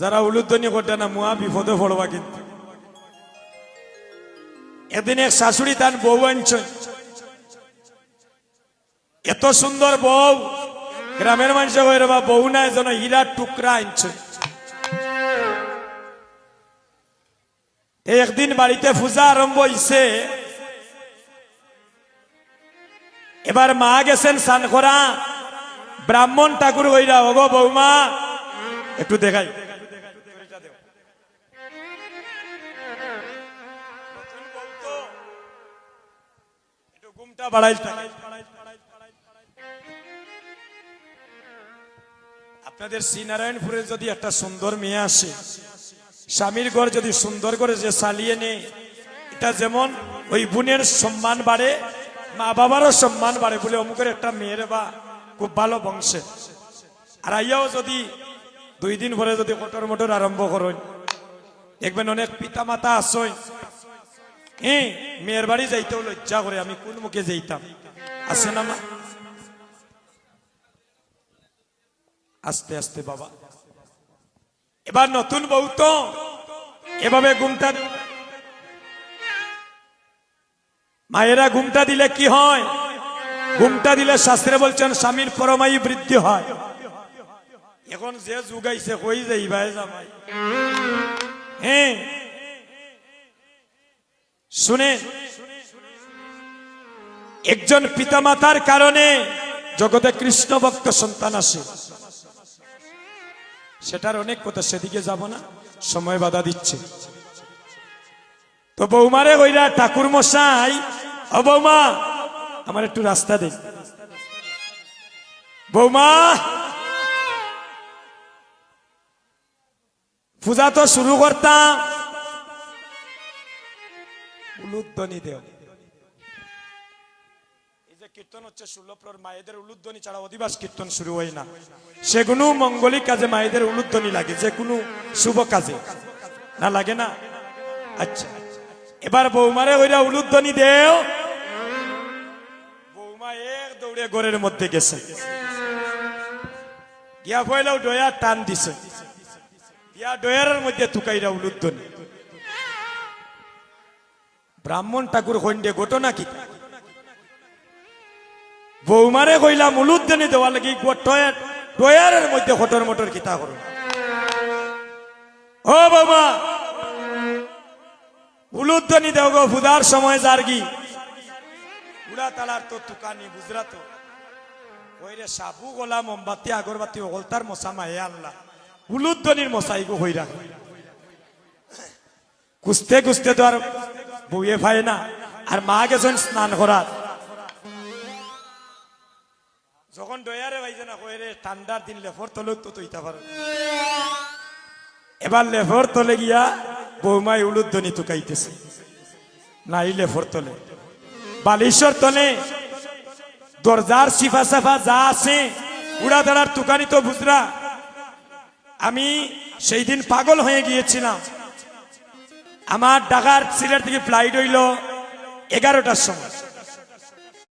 যারা উলুধ্বনি করতে না, মুয়া বিপদে পড়বা কিন্তু। এদিন এক শাশুড়ি তার বউ আনছে। এত সুন্দর বউ, গ্রামের মানুষ হয়ে বা, বউ না যেন হীরার টুকরা আনছে। একদিন বাড়িতে পূজা আরম্ভ হইছে। এবার মা গেছেন স্নান করা। ব্রাহ্মণ ঠাকুর হইরা ওগো বৌমা একটু দেখাই। আপনাদের শ্রীনারায়ণপুরে যদি একটা সুন্দর মেয়ে আসে, স্বামীর ঘর যদি সুন্দর করে যে চালিয়ে নেয়, এটা যেমন ওই বোনের সম্মান বাড়ে মা বাবারও সম্মান বাড়ে বলে অমুকের একটা মেয়ের বা খুব ভালো বংশে। আর আইয়াও যদি দুই দিন পরে যদি কটর মটর আরম্ভ করেন, দেখবেন অনেক পিতা মাতা আসই হ্যাঁ মেয়ের বাড়ি যাইতেও লজ্জা করে, আমি কোন মুখে যাইতাম? আসে না মা? আস্তে আস্তে বাবা। এবার নতুন বউ তো। এভাবে ঘুমটা মায়েরা ঘুমটা দিলে কি হয়? ঘুমটা দিলে শাস্ত্রে বলছেন, স্বামীর পরমায়ু বৃদ্ধি হয়। এখন যে যুগাইছে, কই যাই ভাই হ্যাঁ শুনে, একজন পিতামাতার কারণে জগতে কৃষ্ণ ভক্ত সন্তান আসে। সেটার অনেক কথা, সেদিকে যাব না, সময় বাধা দিচ্ছে। তো বৌমারে কইরা ঠাকুর মশাই, ও বৌমা, আমার একটু রাস্তা দে। বৌমা, পূজা তো শুরু করতাম। উলুধ্বনি দেও। কীর্তন হচ্ছে ষোলপ্রর মায়েদের উলুধ্বনি ছাড়া অধিবাস কীর্তন শুরু হয় না। সে কোনো মঙ্গলিক কাজে মায়েদের উলুধ্বনি লাগে, যে কোনো শুভ কাজে। না লাগে না? আচ্ছা। এবার বৌমারে ওইরা উলুধ্বনি দেও। বৌমা এক দৌড়ে ঘরের মধ্যে গেছে। গিয়া পয়লাও ডয়া টান দিছে। গিয়া ডয়ারের মধ্যে তুকাইরা উলুধ্বনি। ব্রাহ্মণ ঠাকুর হইন্ডে ঘটনা কি? বৌমারে কইলাম উলুদ্দিনী দেওয়া লাগি টয়ার টয়ারের মধ্যে হটর মটর কিতা করো ও বাবা উলুদ্দিনী দেও গো, ফুদার সময় জারগি উড়া তালার তো তুকানি বুঝরা তো কইরে, সাবু গোলা, মোমবাতি, আগরবাতি ওগলতার মশা মাহে আনলা। উলুদ্দিনীর মশাই গো হইরা। কুস্তে কুস্তে তো আর বউয়ে ভাই না, আর মা গেছেন স্নান করার যখন ডয়ারে ভাইছে না ঠান্ডার দিন লেফর তলে তো তৈতা পারো এবার লেফর তলে গিয়া বৌমাই উলুধ্বনি তুকাইতেছে নাই লেফর তলে। বালিশ্বর তলে দরজার সিফা সাফা যা আছে, উড়া দাঁড়ার তুকানি তো বুঝরা। আমি সেই দিন পাগল হয়ে গিয়েছিলাম। আমার ডাকার সিলেট থেকে ফ্লাইট হইল এগারোটার সময়।